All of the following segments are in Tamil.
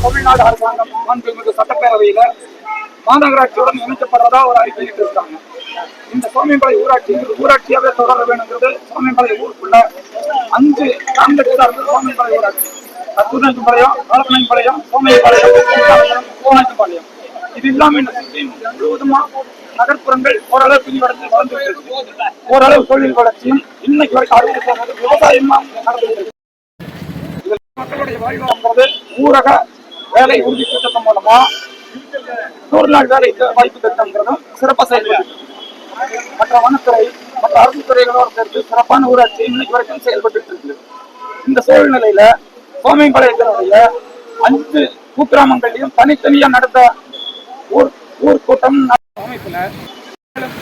தமிழ்நாடு அரசாங்கம் மாண்புமிகு சட்டப்பேரவையில மாநகராட்சியுடன் இணைக்கப்படுறதா ஒரு அறிக்கை இருக்காங்க இந்த சோமியம்பாளைய ஊராட்சி ஊராட்சியாவே தொடர வேணுங்கிறது சோமியம்பாளைய ஊருக்குள்ள அஞ்சு காங்கிரஸ் சார்ந்த சோமியம்பாளைய ஊராட்சி. அத்துணாச்சிபாளையம் காலப்பனாய்பாளையம் சோமையபாளையம் கோனாச்சிபாளையம் இது இல்லாம இந்த சுற்றி முழுவதுமா நகர்ப்புறங்கள் ஓரளவு பிரிவடைந்து வளர்ந்து இருக்கு ஓரளவு தொழில் வளர்ச்சியும் இன்னைக்கு வரைக்கும் அறுபது விவசாயமா நடந்துட்டு மக்களுடைய வாழ்வாங்கிறது ஊரக வேலை உறுதி திட்டத்தின் மூலமா நூறு நாள் வேலை வாய்ப்பு திட்டம்ங்கிறதும் சிறப்பாக செயல்படுது. மற்ற வனத்துறை மற்ற அரசு துறைகளோடு சேர்த்து சிறப்பான ஊராட்சி இன்னைக்கு வரைக்கும் செயல்பட்டு இருக்கு இந்த சூழ்நிலையில சோமையம்பாளையத்தினுடைய அஞ்சு குக்கிராமங்களையும் தனித்தனியா நடந்த ஊர் ஊர் கூட்டம் அமைப்புல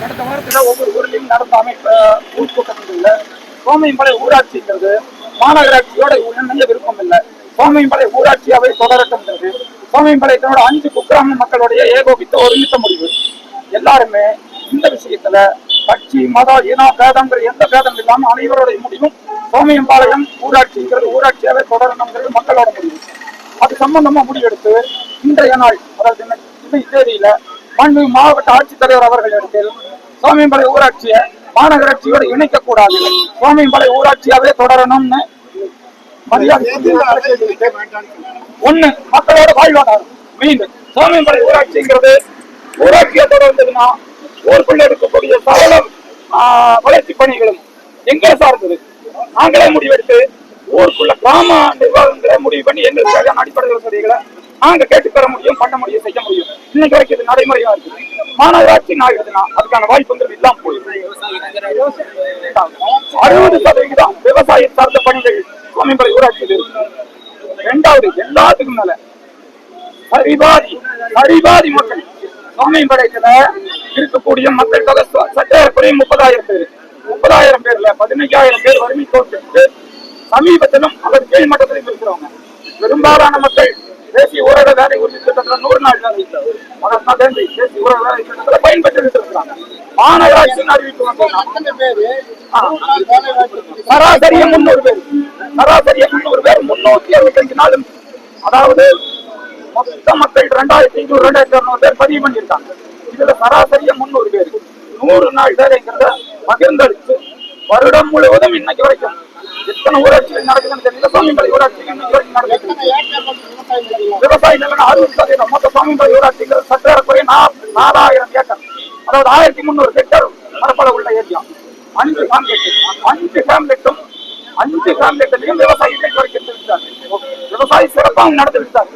கடந்த வாரத்துல ஒவ்வொரு ஊர்லயும் நடந்த அமைப்பு ஊர் கூட்டங்கள்ல சோமையம்பாளைய ஊராட்சிங்கிறது மாநகராட்சியோட இணைய விருப்பம் இல்லை. சோமையம்பாளைய ஊராட்சியாவே தொடரட்டும்ன்றது. சோமையம்பாளையத்தினோட அஞ்சு குக்கிராம மக்களுடைய ஏகோபித்த ஒருமித்த முடிவு. எல்லாருமே இந்த விஷயத்துல கட்சி மதம் இனம் பேதங்கிற எந்த பேதம் இல்லாம அனைவருடைய முடிவும் சோமையம்பாளையம் ஊராட்சிங்கிறது. ஊராட்சியாவே தொடரணுங்கிறது மக்களோட முடிவு. அது சம்பந்தமா முடிவெடுத்து இன்றைய நாள் அதாவது இந்த தேதியில மாண்பு மாவட்ட ஆட்சித்தலைவர் அவர்கள் இடத்தில் சோமியம்பாளைய ஊராட்சியை மாநகராட்சியோடு இணைக்க கூடாது சோமியம்பாளைய ஊராட்சியாவே தொடரணும்னு. ஒண்ணு மக்களோட வாழ்வாதாரம். மீண்டும் சோமியம்பாளைய ஊராட்சிங்கிறது ஊராட்சியை தொடர்ந்ததுன்னா ஊருக்குள்ள இருக்கக்கூடிய சகல ஆஹ், வளர்ச்சி பணிகளும் எங்களை சார்ந்தது. நாங்களே முடிவெடுத்து ஊருக்குள்ள கிராம நிர்வாகங்களை முடிவு பண்ணி எங்களுக்கு தேவையான அடிப்படை வசதிகளை நாங்க கேட்டு பெற முடியும் பண்ண முடியும் செய்ய முடியும். இன்னைக்கு வரைக்கும் இது நடைமுறையா இருக்கு. மாநகராட்சி ஆகிடுதுன்னா அதுக்கான வாய்ப்புங்கிறது இல்லாம போயிடும் அறுபது சதவிகிதம் விவசாயம் சார்ந்த பணிகள் சோமியம்பாளைய ஊராட்சியில் ரெண்டாவது எல்லாத்துக்கும் மேல சரிபாதி சரிபாதி மக்கள் சோமையம்பாளையத்துல இருக்கக்கூடிய மக்கள் தொகை ச- முப்பதாயிரம் பேர். முப்பதாயிரம் பேர்ல பதினைஞ்சாயிரம் பேர் வறுமை தோற்று சமீபத்திலும் அவர் கீழ் மட்டத்திலும் இருக்கிறவங்க. பெரும்பாலான மக்கள் தேசிய ஊரக வேலை உறுதி திட்டத்துல நூறு நாள் வேலை மகாத்மா காந்தி தேசிய ஊரக வேலை திட்டத்துல பயன்பெற்று இருக்கிறாங்க மாநகராட்சியின் அறிவிப்பு. சராசரியா முன்னூறு பேர். சராசரியா முன்னூறு பேர். முன்னூத்தி அறுபத்தஞ்சு நாளும். அதாவது மொத்த மக்கள் ரெண்டாயிரத்தி ஐநூறு ரெண்டாயிரத்தி அறுநூறு பேர் பதிவு பண்ணியிருக்காங்க. இதுல சராசரியா முன்னூறு பேர். நூறு நாள் வேலைங்கிறத பகிர்ந்தளிச்சு வருடம் முழுவதும் இன்னைக்கு வரைக்கும் எத்தனை ஊராட்சிகள் நடக்குதுன்னு தெரியல. சாமிமலை ஊராட்சிகள் விவசாய நிலம் அறுபது சதவீதம். மொத்த சாமிமலை ஊராட்சிகள் சற்றேறக்குறைய நா- நாலாயிரம் ஏக்கர். அதாவது ஆயிரத்தி முந்நூறு ஹெக்டர் பரப்பளவு உள்ள ஏரியா. அஞ்சு ஃபேம்லெட் அஞ்சு ஃபேம்லெட்டும் அஞ்சு ஃபேம்லெட்லையும் விவசாயி இன்னைக்கு வரைக்கும் விவசாயி சிறப்பாக நடந்து விட்டார்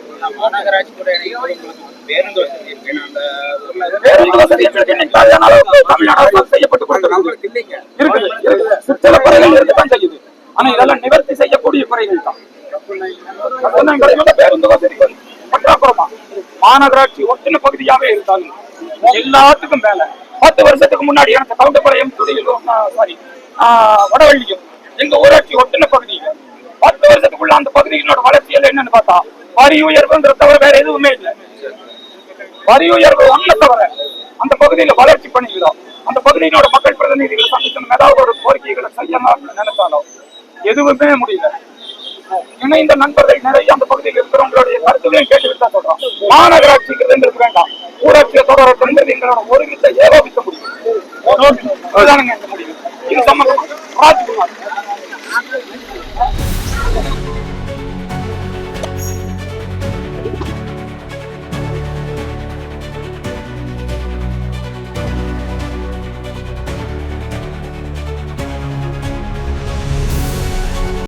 பேருந்து வசதி எங்களுக்கு இன்னைக்கு தேவையான அளவுக்கு தமிழ்நாடு செய்யப்பட்டு கொடுத்திருக்கு. இருக்குது இருக்குது. சிற்சில குறைகள் இருக்கத்தான் மாநகராட்சி ஒட்டின பகுதியாவே இருந்தாலும் எல்லாத்துக்கும் மேல பத்து வருஷத்துக்கு முன்னாடி எனக்கு கவுண்டபாளையம் துறையிலும் சாரி வடவள்ளியும் எங்க ஊராட்சி ஒட்டின பகுதியில. பத்து வருஷத்துக்குள்ள அந்த பகுதியினோட வளர்ச்சியல் என்னன்னு பார்த்தா வரி உயர்வுங்கிற தவிர வேற எதுவுமே இல்லை. வரி உயர்வு ஒண்ணு தவிர அந்த பகுதியில வளர்ச்சி பண்ணிக்கிறோம். அந்த பகுதியினோட மக்கள் பிரதிநிதிகள் சந்திக்கணும். ஏதாவது ஒரு கோரிக்கைகளை செய்யணும் நினைச்சாலும் எதுவுமே முடியல. இணைந்த நண்பர்கள் நிறைய அந்த பகுதியில் இருக்கிறவங்களுடைய கருத்துகளையும் கேட்டுக்கிட்டு தான் சொல்றோம். மாநகராட்சிங்கிறது வேண்டாம். ஊராட்சியை தொடரட்டுங்கிறது எங்களோட ஒருமித்த ஏகோபித்த முடியும் இதுதானுங்க